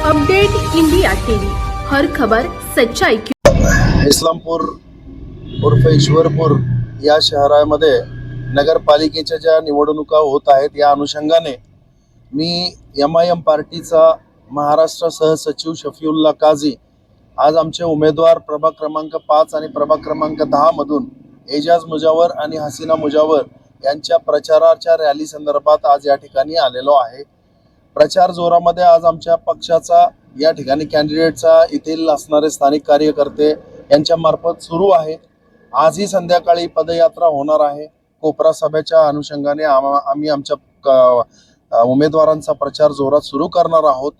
Update India TV हर खबर सच्चाई की इस्लामपूर उर्फ ईश्वरपूर या शहरामध्ये नगरपालिकेच्या ज्या निवडणुका होत आहेत या अनुषंगाने मी एम आय एम पार्टीचा महाराष्ट्र सहसचिव शफीउल्ला काझी आज आमचे उमेदवार प्रभाग क्रमांक पाच आणि प्रभाग क्रमांक दहामधून एजाज मुजावर आणि हसीना मुजावर यांच्या प्रचाराच्या रॅली संदर्भात आज या ठिकाणी आलेलो आहे. प्रचार जोरामध्ये आज आमच्या पक्षाचा या ठिकाणी कॅन्डिडेटचा येथील असणारे स्थानिक कार्यकर्ते यांच्या मार्फत सुरू आहे. आजही संध्याकाळी पदयात्रा होणार आहे. कोपरा सभेच्या अनुषंगाने आम्ही आमच्या क- उमेदवारांचा प्रचार जोरात सुरू करणार आहोत.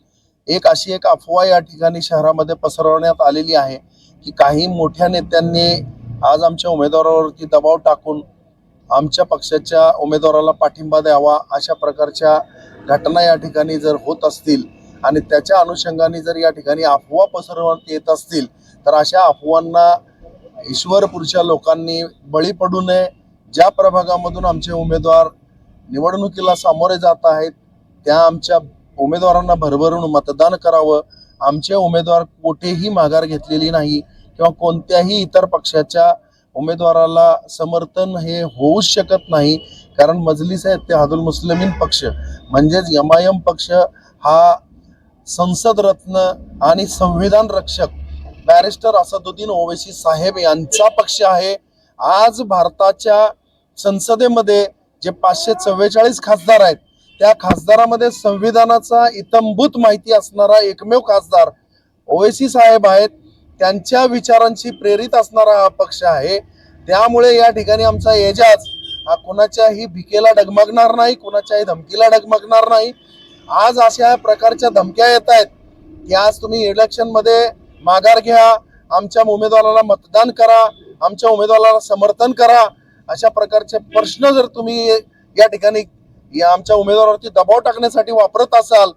एक अशी एक अफवा या ठिकाणी शहरामध्ये पसरवण्यात आलेली आहे की काही मोठ्या नेत्यांनी आज आमच्या उमेदवारावरती दबाव टाकून आमच्या पक्षाच्या उमेदवाराला पाठिंबा द्यावा अशा प्रकारच्या घटना या ठिकाणी जर होत असतील आणि त्याच्या अनुषंगाने जर या ठिकाणी अफवा पसरवण्यात येत असतील तर अशा अफवांना ईश्वरपूरच्या लोकांनी बळी पडू नये. ज्या प्रभागामधून आमचे उमेदवार निवडणुकीला सामोरे जात आहेत त्या आमच्या उमेदवारांना भरभरून मतदान करावं. आमचे उमेदवार कुठेही माघार घेतलेली नाही किंवा कोणत्याही इतर पक्षाच्या उमेदवाराला समर्थन हे होऊच शकत नाही कारण मजलिस आहे ते हादुल मुस्लिमीन पक्ष. म्हणजेच एम आय एम पक्ष हा संसद रत्न आणि संविधान रक्षक बॅरिस्टर असदुद्दीन ओवेसी साहेब यांचा पक्ष आहे. आज भारताच्या संसदेमध्ये जे पाचशे चव्वेचाळीस खासदार आहेत त्या खासदारामध्ये संविधानाचा इतंभूत माहिती असणारा एकमेव खासदार ओवेसी साहेब आहेत. त्यांच्या विचारांशी प्रेरित असणारा हा पक्ष आहे. त्यामुळे या ठिकाणी आमचा एजाज हा कुणाच्याही भिकेला डगमगणार नाही कुणाच्याही धमकीला डगमगणार नाही. आज अशा प्रकारच्या धमक्या येत आहेत की आज तुम्ही इलेक्शनमध्ये माघार घ्या आमच्या उमेदवाराला मतदान करा आमच्या उमेदवाराला समर्थन करा. अशा प्रकारचे प्रश्न जर तुम्ही या ठिकाणी या आमच्या उमेदवारावरती दबाव टाकण्यासाठी वापरत असाल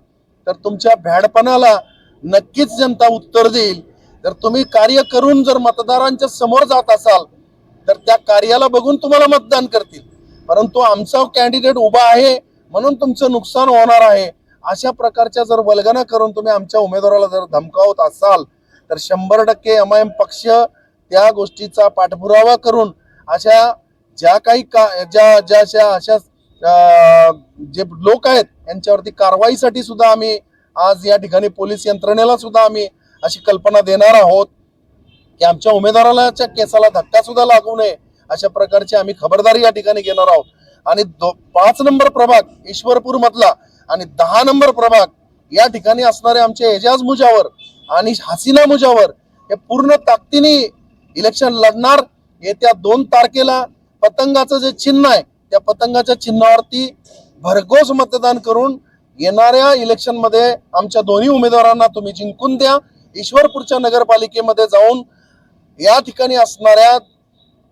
तर तुमच्या भ्याडपणाला नक्कीच जनता उत्तर देईल. जर तुम्ही कार्य करून जर मतदारांच्या समोर जात असाल तर त्या कार्याला बघून तुम्हाला मतदान करतील. परंतु आमचा कॅन्डिडेट उभा आहे म्हणून तुमचं नुकसान होणार आहे. अशा प्रकारच्या जर वल्गना करून तुम्ही आमच्या उमेदवाराला जर धमकावत असाल तर शंभर टक्के एम आय एम पक्ष त्या गोष्टीचा पाठपुरावा करून अशा ज्या काही का ज्या ज्या अशा अशा जे लोक आहेत यांच्यावरती कारवाईसाठी सुद्धा आम्ही आज या ठिकाणी पोलीस यंत्रणेला सुद्धा आम्ही अशी कल्पना देणार आहोत की आमच्या उमेदवाराच्या केसाला धक्का सुद्धा लागू नये अशा प्रकारची आम्ही खबरदारी या ठिकाणी घेणार आहोत. आणि दो पाच नंबर प्रभाग ईश्वरपूर मधला आणि दहा नंबर प्रभाग या ठिकाणी असणारे आमचे एजाज मुजावर आणि हसीना मुजावर हे पूर्ण ताकदीने इलेक्शन लढणार. येत्या दोन तारखेला पतंगाचं जे चिन्ह आहे त्या पतंगाच्या चिन्हावरती भरघोस मतदान करून येणाऱ्या इलेक्शनमध्ये आमच्या दोन्ही उमेदवारांना तुम्ही जिंकून द्या. ईश्वरपूरच्या नगरपालिकेमध्ये जाऊन या ठिकाणी असणाऱ्या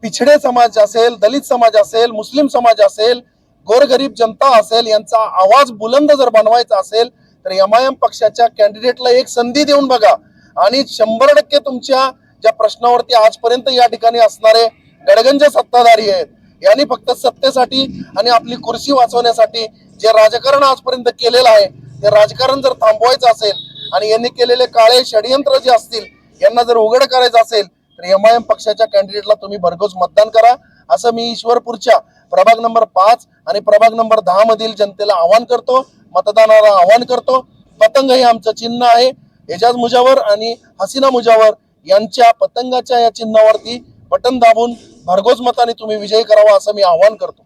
पिछडे समाज असेल दलित समाज असेल मुस्लिम समाज असेल गोरगरीब जनता असेल यांचा आवाज बुलंद जर बनवायचा असेल तर एम आय एम पक्षाच्या कॅन्डिडेटला एक संधी देऊन बघा. आणि शंभर टक्के तुमच्या ज्या प्रश्नावरती आजपर्यंत या ठिकाणी असणारे गडगंज सत्ताधारी आहेत यांनी फक्त सत्तेसाठी आणि आपली कुर्सी वाचवण्यासाठी जे राजकारण आजपर्यंत केलेलं आहे ते राजकारण जर थांबवायचं असेल आणि यांनी केलेले काळे षडयंत्र जे असतील यांना जर उघड करायचं असेल तर एम आय एम पक्षाच्या कॅन्डिडेटला तुम्ही भरघोस मतदान करा. असं मी ईश्वरपूरच्या प्रभाग नंबर पाच आणि प्रभाग नंबर दहा मधील जनतेला आवाहन करतो मतदानाला आवाहन करतो. पतंग हे आमचं चिन्ह आहे. एजाज मुजावर आणि हसीना मुजावर यांच्या पतंगाच्या या चिन्हावरती बटन दाबून भरघोस मताने तुम्ही विजयी करावा असं मी आवाहन करतो.